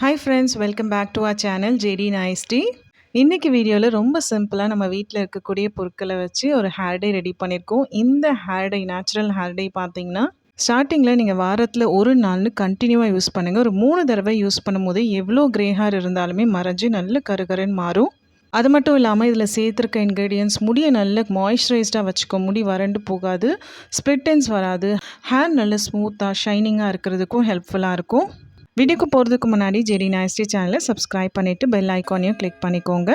Hi friends welcome back to our channel JD நாய்ஸ்டி இன்றைக்கி வீடியோவில் ரொம்ப சிம்பிளாக நம்ம வீட்டில் இருக்கக்கூடிய பொருட்களை வச்சு ஒரு ஹேர்டே ரெடி பண்ணியிருக்கோம். இந்த ஹேர்டே நேச்சுரல் ஹேர்டே பார்த்தீங்கன்னா ஸ்டார்டிங்கில் நீங்கள் வாரத்தில் ஒரு நாள்னு கண்டினியூவாக யூஸ் பண்ணுங்கள் ஒரு மூணு தடவை யூஸ் பண்ணும்போது எவ்வளோ கிரே ஹேர் இருந்தாலுமே மறைஞ்சு நல்ல கருகருன்னு மாறும். அது மட்டும் இல்லாமல் இதில் சேர்த்துருக்க இன்க்ரீடியன்ஸ் முடியை நல்ல மாய்ஸ்சரைஸ்டாக வச்சுக்கோ முடி வறண்டு போகாது ஸ்ப்ளிட்டன்ஸ் வராது ஹேர் நல்ல ஸ்மூத்தாக ஷைனிங்காக இருக்கிறதுக்கும் ஹெல்ப்ஃபுல்லாக இருக்கும். வீடியோக்கு போகிறதுக்கு முன்னாடி ஜெடி நாயஸ்டி சேனலை சப்ஸ்கிரைப் பண்ணிவிட்டு பெல் ஐக்கானையும் கிளிக் பண்ணிக்கோங்க.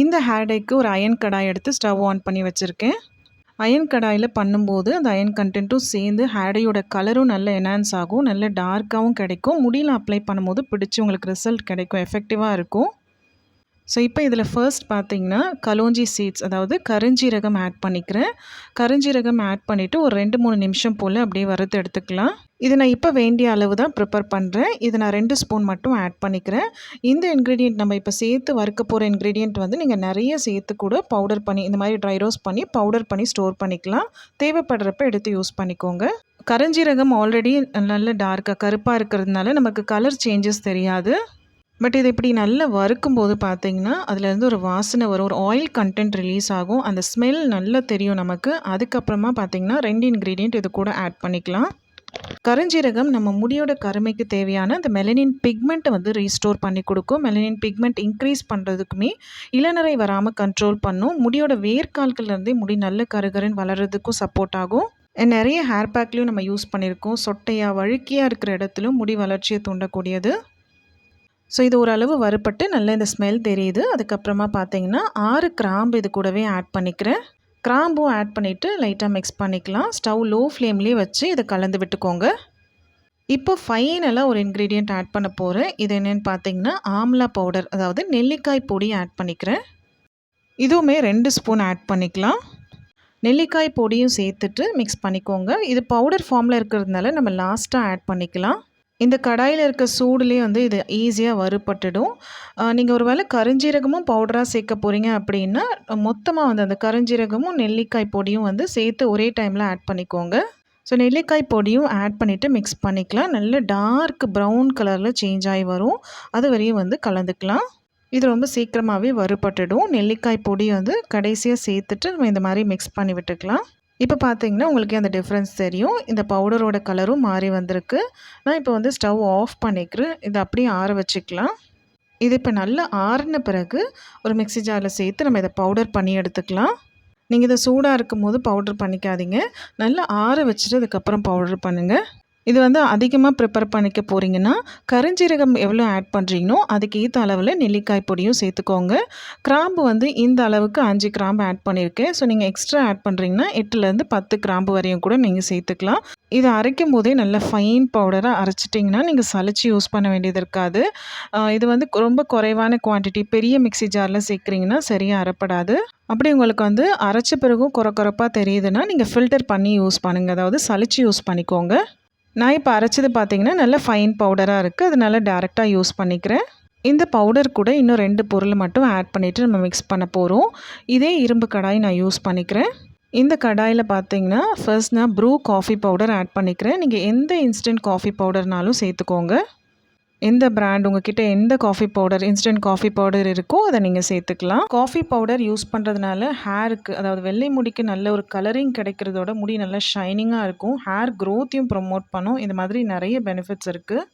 இந்த ஹேர் டைக்கு ஒரு அயன் கடாய் எடுத்து ஸ்டவ் ஆன் பண்ணி வச்சுருக்கேன். அயன் கடாயில் பண்ணும்போது அந்த அயன் கண்டென்ட்டும் சேர்ந்து ஹேடையோட கலரும் நல்ல என்ஹான்ஸ் ஆகும் நல்ல டார்க்காகவும் கிடைக்கும். முடியில் அப்ளை பண்ணும்போது பிடிச்சி உங்களுக்கு ரிசல்ட் கிடைக்கும் எஃபெக்டிவாக இருக்கும். ஸோ இப்போ இதில் ஃபர்ஸ்ட் பார்த்தீங்கன்னா கலோஞ்சி சீட்ஸ் அதாவது கருஞ்சீரகம் ஆட் பண்ணிக்கிறேன். கருஞ்சீரகம் ஆட் பண்ணிவிட்டு ஒரு ரெண்டு மூணு நிமிஷம் போல் அப்படியே வறுத்து எடுத்துக்கலாம். இது நான் இப்போ வேண்டிய அளவு தான் ப்ரிப்பேர் பண்ணுறேன் இது நான் ரெண்டு ஸ்பூன் மட்டும் ஆட் பண்ணிக்கிறேன். இந்த இன்க்ரீடியண்ட் நம்ம இப்போ சேர்த்து வறுக்க போகிற இன்க்ரீடியண்ட் வந்து நீங்கள் நிறைய சேர்த்து கூட பவுடர் பண்ணி இந்த மாதிரி ட்ரை ரோஸ் பண்ணி பவுடர் பண்ணி ஸ்டோர் பண்ணிக்கலாம். தேவைப்படுறப்ப எடுத்து யூஸ் பண்ணிக்கோங்க. கருஞ்சீரகம் ஆல்ரெடி நல்ல டார்க்காக கருப்பாக இருக்கிறதுனால நமக்கு கலர் சேஞ்சஸ் தெரியாது. பட் இது இப்படி நல்லா வறுக்கும் போது பார்த்தீங்கன்னா அதுலேருந்து ஒரு வாசனை வரும். ஒரு ஆயில் கண்டென்ட் ரிலீஸ் ஆகும். அந்த ஸ்மெல் நல்லா தெரியும் நமக்கு. அதுக்கப்புறமா பார்த்தீங்கன்னா ரெண்டு இன்க்ரீடியண்ட் இது கூட ஆட் பண்ணிக்கலாம். கருஞ்சீரகம் நம்ம முடியோட கருமைக்கு தேவையான அந்த மெலனின் பிக்மெண்ட்டை வந்து ரீஸ்டோர் பண்ணி கொடுக்கும். மெலனின் பிக்மெண்ட் இன்க்ரீஸ் பண்ணுறதுக்குமே இளநரை வராமல் கண்ட்ரோல் பண்ணும். முடியோட வேர்க்கால்கள்லேருந்தே முடி நல்ல கருகருன்னு வளர்கிறதுக்கும் சப்போர்ட் ஆகும். நிறைய ஹேர் பேக்லேயும் நம்ம யூஸ் பண்ணியிருக்கோம். சொட்டையாக வழுக்கியாக இருக்கிற இடத்துலையும் முடி வளர்ச்சியை தூண்டக்கூடியது. ஸோ இது ஓரளவு வறுப்பட்டு நல்ல இந்த ஸ்மெல் தெரியுது. அதுக்கப்புறமா பார்த்தீங்கன்னா ஆறு கிராம்பு இது கூடவே ஆட் பண்ணிக்கிறேன். கிராம்பும் ஆட் பண்ணிவிட்டு லைட்டாக மிக்ஸ் பண்ணிக்கலாம். ஸ்டவ் லோ ஃப்ளேம்லேயே வச்சு இதை கலந்து விட்டுக்கோங்க. இப்போ ஃபைனலாக ஒரு இன்க்ரீடியண்ட் ஆட் பண்ண போகிறேன் இது என்னென்னு பார்த்தீங்கன்னா ஆம்லா பவுடர் அதாவது நெல்லிக்காய் பொடி ஆட் பண்ணிக்கிறேன். இதுவுமே ரெண்டு ஸ்பூன் ஆட் பண்ணிக்கலாம். நெல்லிக்காய் பொடியும் சேர்த்துட்டு மிக்ஸ் பண்ணிக்கோங்க. இது பவுடர் ஃபார்மில் இருக்கிறதுனால நம்ம லாஸ்ட்டாக ஆட் பண்ணிக்கலாம். இந்த கடாயில் இருக்க சூடுலேயே வந்து இது ஈஸியாக வறுபட்டுடும். நீங்கள் ஒரு வேளை கருஞ்சீரகமும் பவுடராக சேர்க்க போகிறீங்க அப்படின்னா மொத்தமாக வந்து அந்த கருஞ்சீரகமும் நெல்லிக்காய் பொடியும் வந்து சேர்த்து ஒரே டைமில் ஆட் பண்ணிக்கோங்க. ஸோ நெல்லிக்காய் பொடியும் ஆட் பண்ணிவிட்டு மிக்ஸ் பண்ணிக்கலாம். நல்ல டார்க் ப்ரௌன் கலரில் சேஞ்ச் ஆகி வரும். அது வரையும் வந்து கலந்துக்கலாம். இது ரொம்ப சீக்கிரமாகவே வறுபட்டுடும். நெல்லிக்காய் பொடி வந்து கடைசியாக சேர்த்துட்டு நம்ம இந்த மாதிரி மிக்ஸ் பண்ணி விட்டுக்கலாம். இப்போ பார்த்தீங்கன்னா உங்களுக்கு அந்த டிஃப்ரென்ஸ் தெரியும். இந்த பவுடரோட கலரும் மாறி வந்திருக்கு. நான் இப்போ வந்து ஸ்டவ் ஆஃப் பண்ணிக்கிறேன். இதை அப்படியே ஆற வச்சுக்கலாம். இது இப்போ நல்லா ஆறின பிறகு ஒரு மிக்சி ஜாரில் சேர்த்து நம்ம இதை பவுடர் பண்ணி எடுத்துக்கலாம். நீங்கள் இதை சூடாக இருக்கும் போது பவுடர் பண்ணிக்காதீங்க. நல்லா ஆற வச்சுட்டு அதுக்கப்புறம் பவுடர் பண்ணுங்கள் இது வந்து அதிகமாக ப்ரிப்பேர் பண்ணிக்க போகிறீங்கன்னா கருஞ்சீரகம் எவ்வளோ ஆட் பண்ணுறீங்களோ அதுக்கு ஏற்ற அளவில் நெல்லிக்காய் பொடியும் சேர்த்துக்கோங்க. கிராம்பு வந்து இந்த அளவுக்கு அஞ்சு கிராம்பு ஆட் பண்ணியிருக்கேன் ஸோ நீங்கள் எக்ஸ்ட்ரா ஆட் பண்ணுறீங்கன்னா எட்டுலேருந்து பத்து கிராம்பு வரையும் கூட நீங்கள் சேர்த்துக்கலாம். இதை அரைக்கும் போதே நல்ல ஃபைன் பவுடராக அரைச்சிட்டிங்கன்னா நீங்கள் சளிச்சு யூஸ் பண்ண வேண்டியது இருக்காது. இது வந்து ரொம்ப குறைவான குவான்டிட்டி பெரிய மிக்சி ஜாரில் சேர்க்குறீங்கன்னா சரியாக அரைப்படாது. அப்படி உங்களுக்கு வந்து அரைச்ச பிறகும் குறை குறைப்பாக தெரியுதுன்னா நீங்கள் ஃபில்டர் பண்ணி யூஸ் பண்ணுங்கள் அதாவது சளிச்சு யூஸ் பண்ணிக்கோங்க. நான் இப்போ அரைச்சது பார்த்தீங்கன்னா நல்ல ஃபைன் பவுடராக இருக்குது அதனால டேரெக்டாக யூஸ் பண்ணிக்கிறேன். இந்த பவுடர் கூட இன்னும் ரெண்டு பொருள் மட்டும் ஆட் பண்ணிவிட்டு நம்ம மிக்ஸ் பண்ண போகிறோம் இதே இரும்பு கடாய் நான் யூஸ் பண்ணிக்கிறேன். இந்த கடாயில் பார்த்தீங்கன்னா ஃபர்ஸ்ட் நான் ப்ரூ காஃபி பவுடர் ஆட் பண்ணிக்கிறேன். நீங்கள் எந்த இன்ஸ்டன்ட் காஃபி பவுடர்னாலும் சேர்த்துக்கோங்க. எந்த பிராண்ட் உங்ககிட்ட எந்த coffee powder instant coffee powder இருக்கோ அதை நீங்கள் சேர்த்துக்கலாம். காஃபி பவுடர் யூஸ் பண்ணுறதுனால ஹேருக்கு அதாவது வெள்ளை முடிக்கு நல்ல ஒரு கலரிங் கிடைக்கிறதோட முடி நல்லா ஷைனிங்காக இருக்கும். ஹேர் க்ரோத்தையும் ப்ரொமோட் பண்ணும். இந்த மாதிரி நிறைய பெனிஃபிட்ஸ் இருக்குது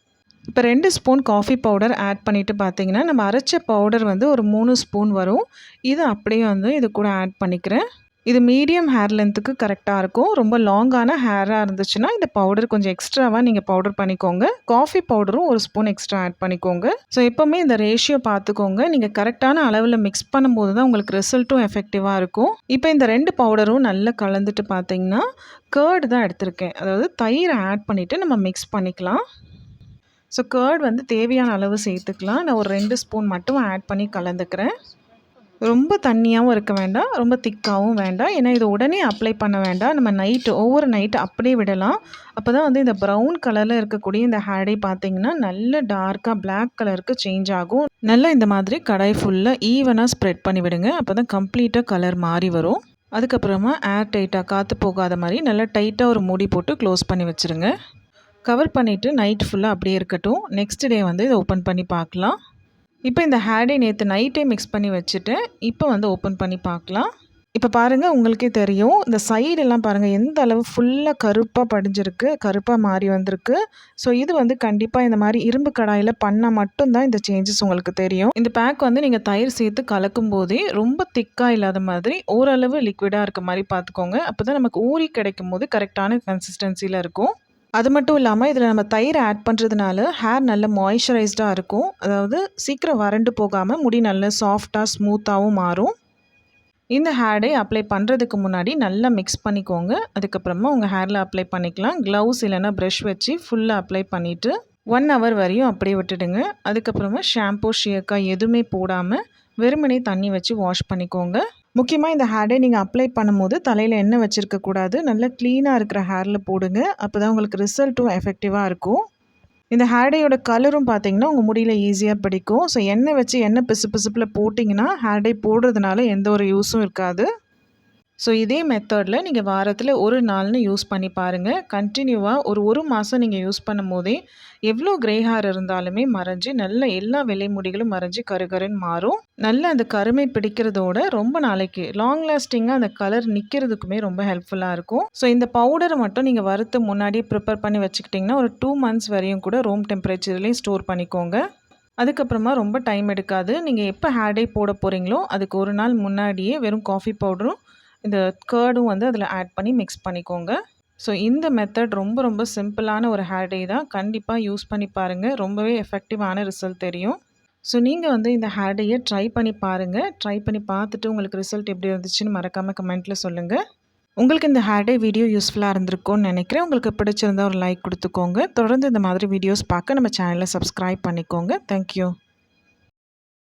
இப்போ ரெண்டு ஸ்பூன் காஃபி பவுடர் ஆட் பண்ணிவிட்டு பார்த்தீங்கன்னா நம்ம அரைச்ச பவுடர் வந்து ஒரு மூணு ஸ்பூன் வரும். இது அப்படியே வந்து இது கூட ஆட் பண்ணிக்கிறேன். இது மீடியம் ஹேர் லென்த்துக்கு கரெக்டாக இருக்கும். ரொம்ப லாங்கான ஹேராக இருந்துச்சுன்னா இந்த பவுடர் கொஞ்சம் எக்ஸ்ட்ராவாக நீங்கள் பவுடர் பண்ணிக்கோங்க. காஃபி பவுடரும் ஒரு ஸ்பூன் எக்ஸ்ட்ரா ஆட் பண்ணிக்கோங்க. ஸோ எப்போவுமே இந்த ரேஷியோ பார்த்துக்கோங்க நீங்கள் கரெக்டான அளவில் மிக்ஸ் பண்ணும்போது தான் உங்களுக்கு ரிசல்ட்டும் எஃபெக்டிவாக இருக்கும். இப்போ இந்த ரெண்டு பவுடரும் நல்லா கலந்துட்டு பார்த்தீங்கன்னா கேர்டு தான் எடுத்திருக்கேன். அதாவது தயிர் ஆட் பண்ணிவிட்டு நம்ம மிக்ஸ் பண்ணிக்கலாம். ஸோ கேர்ட் வந்து தேவையான அளவு சேர்த்துக்கலாம். நான் ஒரு ரெண்டு ஸ்பூன் மட்டும் ஆட் பண்ணி கலந்துக்கிறேன். ரொம்ப தண்ணியாகவும் இருக்க வேண்டாம் ரொம்ப திக்காகவும் வேண்டாம். ஏன்னா இது உடனே அப்ளை பண்ண வேண்டாம். நம்ம நைட்டு ஒவ்வொரு நைட்டு அப்படியே விடலாம். அப்போ தான் வந்து இந்த ப்ரௌன் கலரில் இருக்கக்கூடிய இந்த ஹேடை பார்த்தீங்கன்னா நல்ல டார்க்காக பிளாக் கலருக்கு சேஞ்ச் ஆகும். நல்லா இந்த மாதிரி கடாய் ஃபுல்லாக ஈவனாக ஸ்ப்ரெட் பண்ணி விடுங்க. அப்போ தான் கம்ப்ளீட்டாக கலர் மாறி வரும். அதுக்கப்புறமா ஏர் டைட்டாக காற்று போகாத மாதிரி நல்லா டைட்டாக ஒரு மூடி போட்டு க்ளோஸ் பண்ணி வச்சுருங்க. கவர் பண்ணிவிட்டு நைட் ஃபுல்லாக அப்படியே இருக்கட்டும். நெக்ஸ்ட் டே வந்து இதை ஓப்பன் பண்ணி பார்க்கலாம். இப்போ இந்த ஹேடை நேற்று நைட்டே மிக்ஸ் பண்ணி வச்சுட்டேன் இப்போ வந்து ஓப்பன் பண்ணி பார்க்கலாம். இப்போ பாருங்கள் உங்களுக்கே தெரியும் இந்த சைடெல்லாம் பாருங்கள் எந்த அளவு ஃபுல்லாக கருப்பாக படிஞ்சிருக்கு கருப்பாக மாறி வந்திருக்கு. ஸோ இது வந்து கண்டிப்பாக இந்த மாதிரி இரும்பு கடாயில் பண்ணால் மட்டும்தான் இந்த சேஞ்சஸ் உங்களுக்கு தெரியும். இந்த பேக் வந்து நீங்கள் தயிர் சேர்த்து கலக்கும் போதே ரொம்ப திக்காக இல்லாத மாதிரி ஓரளவு லிக்விடாக இருக்க மாதிரி பார்த்துக்கோங்க. அப்போ தான் நமக்கு ஊறி கிடைக்கும் போது கரெக்டான கன்சிஸ்டன்சியில் இருக்கும். அது மட்டும் இல்லாமல் இதில் நம்ம தயிர் ஆட் பண்ணுறதுனால ஹேர் நல்ல மாய்ஸ்சரைஸ்டாக இருக்கும். அதாவது சீக்கிரம் வறண்டு போகாமல் முடி நல்ல சாஃப்டாக ஸ்மூத்தாகவும் மாறும். இந்த ஹேர்டை அப்ளை பண்ணுறதுக்கு முன்னாடி நல்லா மிக்ஸ் பண்ணிக்கோங்க. அதுக்கப்புறமா உங்கள் ஹேரில் அப்ளை பண்ணிக்கலாம். க்ளவுஸ் இல்லைனா ப்ரஷ் வச்சு ஃபுல்லாக அப்ளை பண்ணிவிட்டு ஒன் ஹவர் வரையும் அப்படியே விட்டுடுங்க. அதுக்கப்புறமா ஷாம்பூ ஷியக்கா எதுவுமே போடாமல் வெறுமனே தண்ணி வச்சு வாஷ் பண்ணிக்கோங்க. முக்கியமாக இந்த ஹேர்டை நீங்கள் அப்ளை பண்ணும்போது தலையில் எண்ணெய் வச்சுருக்கக்கூடாது நல்லா க்ளீனாக இருக்கிற ஹேரில் போடுங்க. அப்போ தான் உங்களுக்கு ரிசல்ட்டும் எஃபெக்டிவாக இருக்கும். இந்த ஹேர்டேயோட கலரும் பார்த்தீங்கன்னா உங்கள் முடியில் ஈஸியாக பிடிக்கும். ஸோ எண்ணெய் வச்சு எண்ணெய் பிசு பிசுப்பில் போட்டிங்கன்னா ஹேர்டே போடுறதுனால எந்த ஒரு யூஸும் இருக்காது. ஸோ இதே மெத்தடில் நீங்கள் வாரத்தில் ஒரு நாள்னு யூஸ் பண்ணி பாருங்கள் கண்டினியூவாக ஒரு ஒரு மாதம் நீங்கள் யூஸ் பண்ணும் போதே எவ்வளோ கிரே ஹேர் இருந்தாலுமே மறைஞ்சு நல்ல எல்லா விலை முடிகளும் மறைஞ்சு கருகருன்னு மாறும். நல்ல அந்த கருமை பிடிக்கிறதோட ரொம்ப நாளைக்கு லாங் லாஸ்டிங்காக அந்த கலர் நிற்கிறதுக்குமே ரொம்ப ஹெல்ப்ஃபுல்லாக இருக்கும். ஸோ இந்த பவுடரை மட்டும் நீங்கள் வறுத்து முன்னாடியே ப்ரிப்பேர் பண்ணி வச்சுக்கிட்டிங்கன்னா ஒரு டூ மந்த்ஸ் வரையும் கூட ரூம் டெம்பரேச்சர்லேயும் ஸ்டோர் பண்ணிக்கோங்க. அதுக்கப்புறமா ரொம்ப டைம் எடுக்காது. நீங்கள் எப்போ ஹேர் டே போட போகிறீங்களோ அதுக்கு ஒரு நாள் முன்னாடியே வெறும் காஃபி பவுடரும் இந்த கேர்டும் வந்து அதில் ஆட் பண்ணி மிக்ஸ் பண்ணிக்கோங்க. ஸோ இந்த மெத்தட் ரொம்ப ரொம்ப சிம்பிளான ஒரு ஹேர் டே தான். கண்டிப்பாக யூஸ் பண்ணி பாருங்கள் ரொம்பவே எஃபெக்டிவான ரிசல்ட் தெரியும். ஸோ நீங்கள் வந்து இந்த ஹேர் டேயை ட்ரை பண்ணி பாருங்கள் ட்ரை பண்ணி பார்த்துட்டு உங்களுக்கு ரிசல்ட் எப்படி இருந்துச்சுன்னு மறக்காமல் கமெண்ட்டில் சொல்லுங்கள் உங்களுக்கு இந்த ஹேர் டே வீடியோ யூஸ்ஃபுல்லாக இருந்திருக்கும்னு நினைக்கிறேன். உங்களுக்கு பிடிச்சிருந்தா ஒரு லைக் கொடுத்துக்கோங்க. தொடர்ந்து இந்த மாதிரி வீடியோஸ் பார்க்க நம்ம சேனலை சப்ஸ்கிரைப் பண்ணிக்கோங்க. தேங்க்யூ